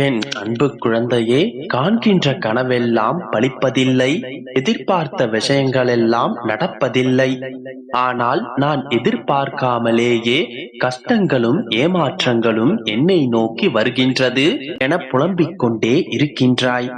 என் அன்பு குழந்தையே காண்கின்ற கனவெல்லாம் பலிப்பதில்லை எதிர்பார்த்த விஷயங்களெல்லாம் நடப்பதில்லை. ஆனால் நான் எதிர்பார்க்காமலேயே கஷ்டங்களும் ஏமாற்றங்களும் என்னை நோக்கி வருகின்றது என புலம்பிக் கொண்டே இருக்கின்றாய்.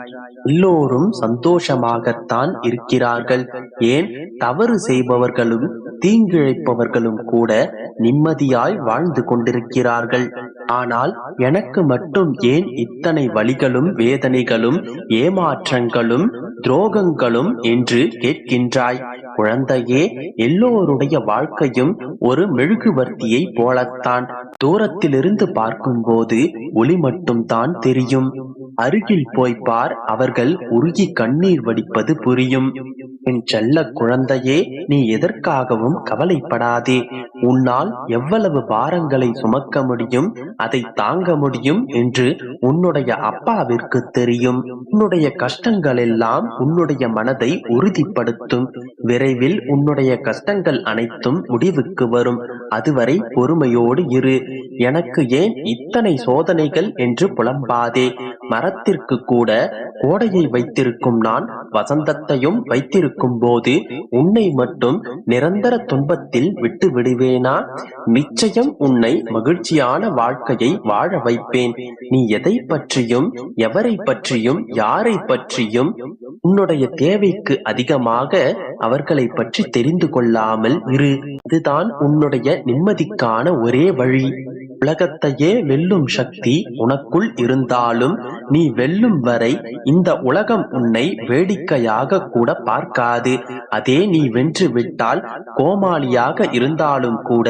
எல்லோரும் சந்தோஷமாகத்தான் இருக்கிறார்கள். ஏன்? தவறு செய்பவர்களும் தீங்கிழைப்பவர்களும் கூட நிம்மதியாய் வாழ்ந்து கொண்டிருக்கிறார்கள். ஆனால் எனக்கு மட்டும் ஏன் இத்தனை வழிகளும் வேதனைகளும் ஏமாற்றங்களும் துரோகங்களும் என்று கேட்கின்றாய்? குழந்தையே எல்லோருடைய வாழ்க்கையும் ஒரு மெழுகுவர்த்தியை போலத்தான். தூரத்திலிருந்து பார்க்கும்போது ஒளி மட்டும்தான் தெரியும். அருகில் போய் பார் அவர்கள் உருகி கண்ணீர் வடிப்பது புரியும். என் செல்ல குழந்தையே நீ எதற்காகவும் கவலைப்படாதே. உன்னால் எவ்வளவு பாரங்களை சுமக்க முடியும் அதை தாங்க முடியும் என்று உன்னுடைய அப்பாவிற்கு தெரியும். உன்னுடைய கஷ்டங்கள் எல்லாம் உன்னுடைய மனதை உறுதிப்படுத்தும். விரைவில் உன்னுடைய கஷ்டங்கள் அனைத்தும் முடிவுக்கு வரும். அதுவரை பொறுமையோடு இரு. எனக்கு ஏன் இத்தனை சோதனைகள் என்று புலம்பாதே. மரத்திற்கு கூட கோடையை வைத்திருக்கும் நான் வசந்தத்தையும் வைத்திருக்கும் இருக்கும் போது உன்னை மட்டும் நிரந்தர துன்பத்தில் விட்டு விடுவேனா? நிச்சயம் உன்னை மகிழ்ச்சியான வாழ்க்கையை வாழ வைப்பேன். நீ எதை பற்றியும் எவரை பற்றியும் யாரை பற்றியும் உன்னுடைய தேவைக்கு அதிகமாக அவர்களை பற்றி தெரிந்து கொள்ளாமல் இரு. இதுதான் உன்னுடைய நிம்மதிக்கான ஒரே வழி. உலகத்தையே வெல்லும் சக்தி உனக்குள் இருந்தாலும் நீ வெல்லும் வரை இந்த உலகம் உன்னை வேடிக்கையாக கூட பார்க்காது. அதே நீ வென்று விட்டால் கோமாளியாக இருந்தாலும் கூட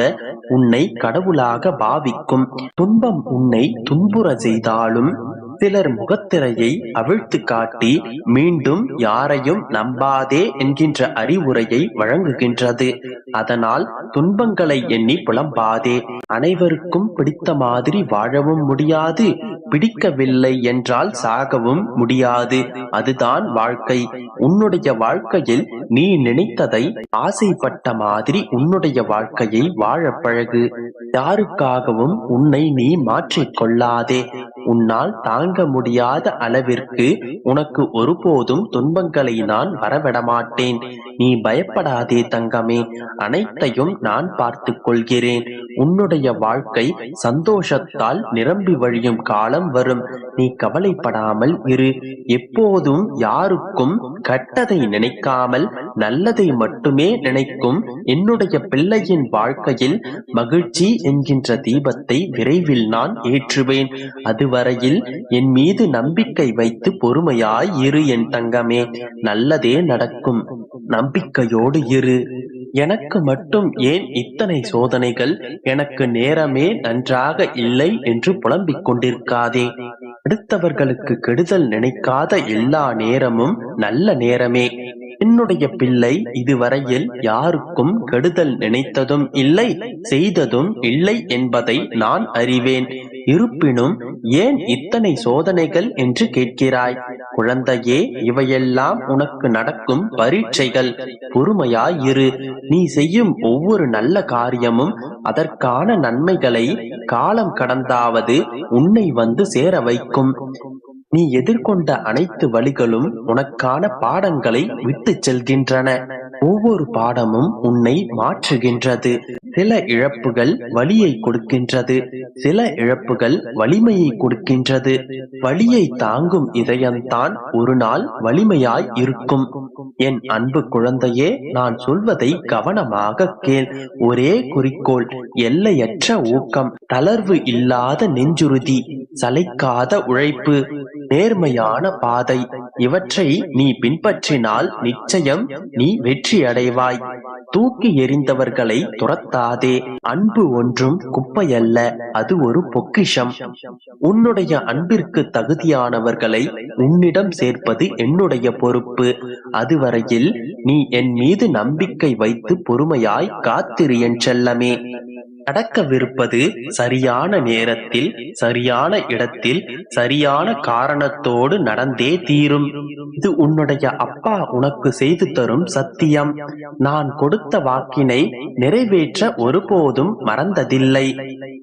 உன்னை கடவுளாக பாவிக்கும். துன்பம் உன்னை துன்புற செய்தாலும் சிலர் முகத்திரையை அவிழ்த்து காட்டி மீண்டும் யாரையும் நம்பாதே என்கின்ற அறிவுரையை வழங்குகின்றது. அதனால் துன்பங்களை எண்ணி புலம்பாதே. அனைவருக்கும் பிடித்த மாதிரி வாழவும் முடியாது. பிடிக்கவில்லை என்றால் சாகவும் முடியாது. அதுதான் வாழ்க்கை. உன்னுடைய வாழ்க்கையில் நீ நினைத்ததை ஆசைப்பட்ட மாதிரி உன்னுடைய வாழ்க்கையை வாழ பழகு. யாருக்காகவும் உன்னை நீ மாற்றிக் கொள்ளாதே. உன்னால் தாங்க முடியாத அளவிற்கு உனக்கு ஒருபோதும் துன்பங்களை நான் வரவிடமாட்டேன். நீ பயப்படாதே தங்கமே அனைத்தையும் நான் பார்த்து கொள்கிறேன். உன்னுடைய வாழ்க்கை சந்தோஷத்தால் நிரம்பி வழியும் காலம் வரும். நீ கவலைப்படாமல் இரு. எப்போதும் யாருக்கும் கட்டதை நினைக்காமல் நல்லதை மட்டுமே நினைக்கும் என்னுடைய பிள்ளையின் வாழ்க்கையில் மகிழ்ச்சி என்கின்ற தீபத்தை விரைவில் நான் ஏற்றுவேன். அதுவரையில் என் மீது நம்பிக்கை வைத்து பொறுமையாய் இரு என் தங்கமே. நல்லதே நடக்கும். நம்பிக்கையோடு இரு. எனக்கு மட்டும் ஏன் இத்தனை சோதனைகள்? எனக்கு நேரமே நன்றாக இல்லை என்று புலம்பிக் கொண்டிருக்காதே. அடுத்தவர்களுக்கு கெடுதல் நினைக்காத எல்லா நேரமும் நல்ல நேரமே. என்னுடைய பிள்ளை இதுவரையில் யாருக்கும் கெடுதல் நினைத்ததும் இல்லை செய்ததும் இல்லை என்பதை நான் அறிவேன். இருப்பினும் ஏன் இத்தனை சோதனைகள் என்று கேட்கிறாய்? குழந்தையே இவையெல்லாம் உனக்கு நடக்கும் பரீட்சைகள். பொறுமையாயிரு. நீ செய்யும் ஒவ்வொரு நல்ல காரியமும் அதற்கான நன்மைகளை காலம் கடந்தாவது உன்னை வந்து சேர வைக்கும். நீ எதிர்கொண்ட அனைத்து வழிகளும் உனக்கான பாடங்களை விட்டு செல்கின்றன. ஒவ்வொரு பாடமும் உன்னை மாற்றுகின்றது. சில இழப்புகள் வலியை கொடுக்கின்றது. சில இழப்புகள் வலிமையை கொடுக்கின்றது. வலியை தாங்கும் இதயம்தான் ஒரு நாள் வலிமையாய் இருக்கும். என் அன்பு குழந்தையே நான் சொல்வதை கவனமாக கேள். ஒரே குறிக்கோள் எல்லையற்ற ஊக்கம் தளர்வு இல்லாத நெஞ்சுறுதி சளைக்காத உழைப்பு. நேர்மையான பாதை. இவற்றை நீ பின்பற்றினால் நிச்சயம் நீ வெற்றி அடைவாய் தூக்கி எறிந்தவர்களை துரத்தாதே. அன்பு ஒன்றும் குப்பையல்ல அது ஒரு பொக்கிஷம். உன்னுடைய அன்பிற்கு தகுதியானவர்களை உன்னிடம் சேர்ப்பது என்னுடைய பொறுப்பு. அதுவரையில் நீ என் மீது நம்பிக்கை வைத்து பொறுமையாய் காத்திரு என் செல்லமே. நடக்கவிருப்பது சரியான நேரத்தில் சரியான இடத்தில் சரியான காரணத்தோடு நடந்தே தீரும். இது உன்னுடைய அப்பா உனக்கு செய்து தரும் சத்தியம். நான் கொடுத்த வாக்கினை நிறைவேற்ற ஒருபோதும் மறந்ததில்லை.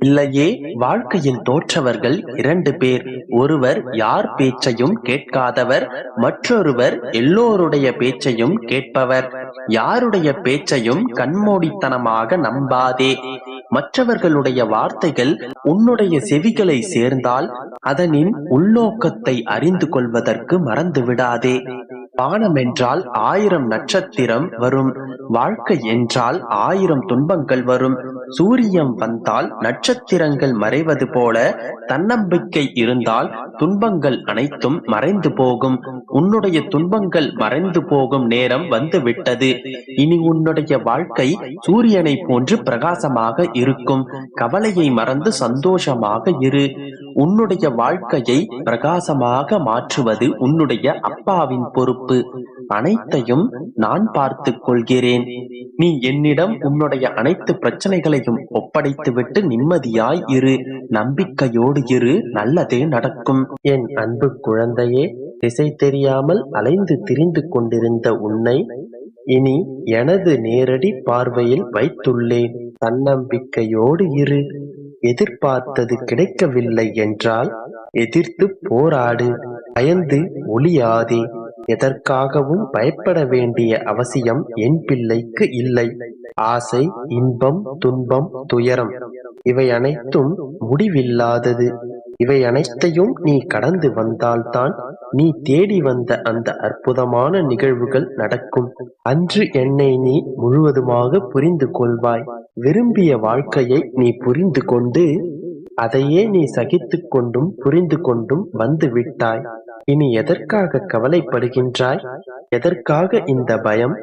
இல்லையே வாழ்க்கையில் தோற்றவர்கள் இரண்டு பேர். ஒருவர் யார் பேச்சையும் கேட்காதவர் மற்றொருவர் எல்லோருடைய பேச்சையும் கேட்பவர். யாருடைய பேச்சையும் கண்மூடித்தனமாக நம்பாதே. மற்றவர்களுடைய வார்த்தைகள் உன்னுடைய செவிகளை சேர்ந்தால் அதனின் உள்நோக்கத்தை அறிந்து கொள்வதற்கு மறந்து விடாதே பானம் என்றால் ஆயிரம் நட்சத்திரம் வரும். வாழ்க்கை என்றால் ஆயிரம் துன்பங்கள் வரும். சூரியன் வந்தால் நட்சத்திரங்கள் மறைவது போல தன்னம்பிக்கை இருந்தால் துன்பங்கள் அனைத்தும் மறைந்து போகும். உன்னுடைய துன்பங்கள் மறைந்து போகும் நேரம் வந்து விட்டது இனி உன்னுடைய வாழ்க்கை சூரியனை போன்று பிரகாசமாக இருக்கும். கவலையை மறந்து சந்தோஷமாக இரு. உன்னுடைய வாழ்க்கையை பிரகாசமாக மாற்றுவது உன்னுடைய அப்பாவின் பொறுப்பு. அனைத்தையும் நான் பார்த்து கொள்கிறேன். நீ என்னிடம் உன்னுடைய அனைத்து பிரச்சனைகளையும் ஒப்படைத்துவிட்டு நிம்மதியாய் இரு. நம்பிக்கையோடு இரு. நல்லதே நடக்கும். என் அன்பு குழந்தையே திசை தெரியாமல் அலைந்து திரிந்து கொண்டிருந்த உன்னை இனி எனது நேரடி பார்வையில் வைத்துள்ளேன். தன்னம்பிக்கையோடு இரு. எதிர்பார்த்தது கிடைக்கவில்லை என்றால் எதிர்த்து போராடு. பயந்து ஒளியாதே எதற்காகவும் பயப்பட வேண்டிய அவசியம் என் பிள்ளைக்கு இல்லை. ஆசை இன்பம் துன்பம் துயரம் இவை அனைத்தும் முடிவில்லாதது. இவை அனைத்தையும் நீ கடந்து வந்தால்தான் நீ தேடி வந்த அந்த அற்புதமான நிகழ்வுகள் நடக்கும். அன்று என்னை நீ முழுவதுமாக புரிந்து கொள்வாய். விரும்பிய வாழ்க்கையை நீ புரிந்து கொண்டு அதையே நீ சகித்துக் கொண்டும் புரிந்து கொண்டும் வந்து விட்டாய். இனி எதற்காக கவலைப்படுகின்றாய்? எதற்காக இந்த பயம்?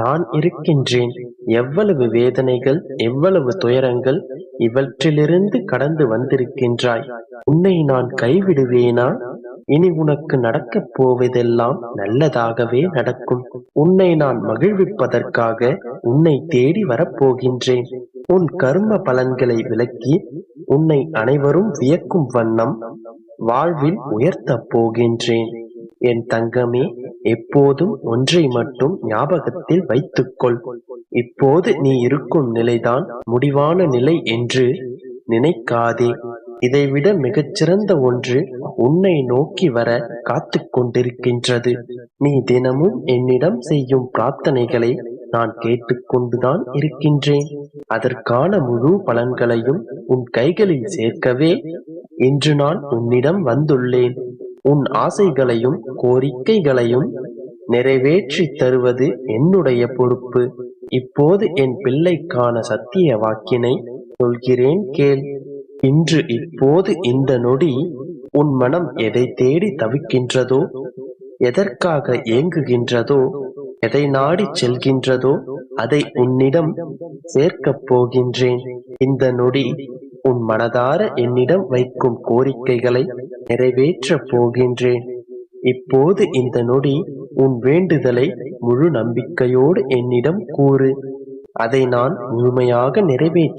நான் இருக்கின்றேன். எவ்வளவு வேதனைகள் எவ்வளவு துயரங்கள் இவற்றிலிருந்து கடந்து வந்திருக்கின்றாய். உன்னை நான் கைவிடுவேனா? இனி உனக்கு நடக்கப் போவதெல்லாம் நல்லதாகவே நடக்கும். உன்னை நான் மகிழ்விப்பதற்காக உன்னை தேடி வரப்போகின்றேன். உன் கர்ம பலன்களை விளக்கி உன்னை அனைவரும் வியக்கும் வண்ணம் வாழ்வில் உயர்த்தப் போகின்றேன். என் தங்கமே எப்போதும் ஒன்றை மட்டும் ஞாபகத்தில் வைத்துக்கொள். இப்போது நீ இருக்கும் நிலைதான் முடிவான நிலை என்று நினைக்காதே. இதைவிட மிகச்சிறந்த ஒன்று உன்னை நோக்கி வர காத்து கொண்டிருக்கின்றது. நீ தினமும் என்னிடம் செய்யும் பிரார்த்தனைகளை நான் கேட்டுக்கொண்டுதான் இருக்கின்றேன். அதற்கான முழு பலன்களையும் உன் கைகளில் சேர்க்கவே இன்று நான் உன்னிடம் வந்துள்ளேன். உன் ஆசைகளையும் கோரிக்கைகளையும் நிறைவேற்றி தருவது என்னுடைய பொறுப்பு. இப்போது என் பிள்ளைக்கான சத்திய வாக்கினை சொல்கிறேன் கேள். இன்று இப்போது இந்த நொடி உன் மனம் எதை தேடி தவிக்கின்றதோ எதற்காக ஏங்குகின்றதோ எதை நாடி செல்கின்றதோ அதை உன்னிடம் சேர்க்கப் போகின்றேன். இந்த நொடி உன் மனதார என்னிடம் வைக்கும் கோரிக்கைகளை நிறைவேற்றப் போகின்றேன். இப்போது இந்த நொடி உன் வேண்டுதலை முழு நம்பிக்கையோடு என்னிடம் கூறு. அதை நான் முழுமையாக நிறைவேற்ற